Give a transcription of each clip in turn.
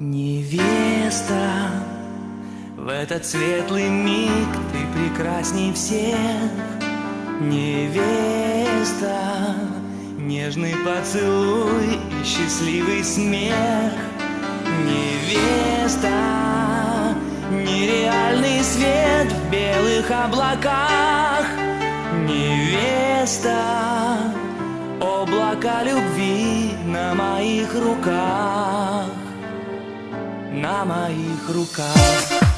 Невеста, в этот светлый миг ты прекрасней всех. Невеста, нежный поцелуй и счастливый смех. Невеста, нереальный свет в белых облаках. Невеста, облака любви на моих руках на моих руках.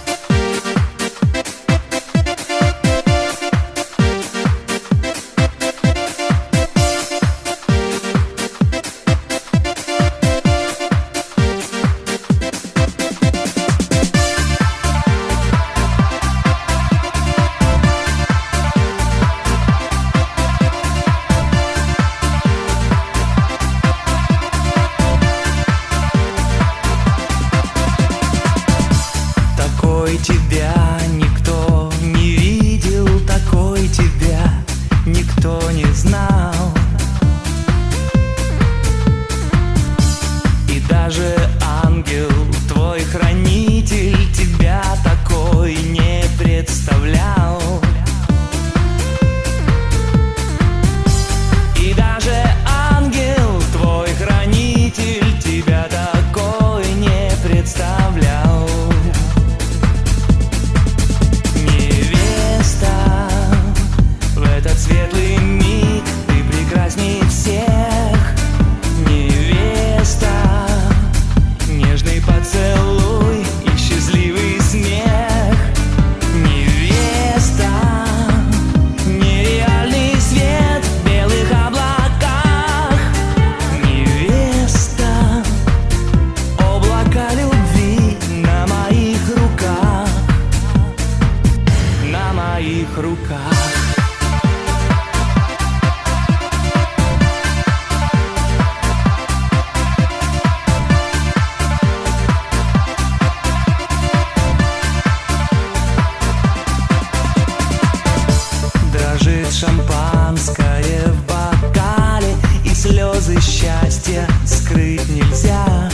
Шампанское в бокале И слезы счастья скрыть нельзя.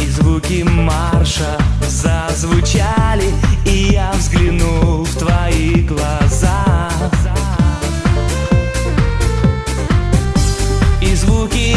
И звуки марша зазвучали И я взглянул в твои глаза. И звуки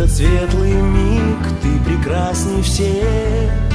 этот светлый миг ты прекрасней всех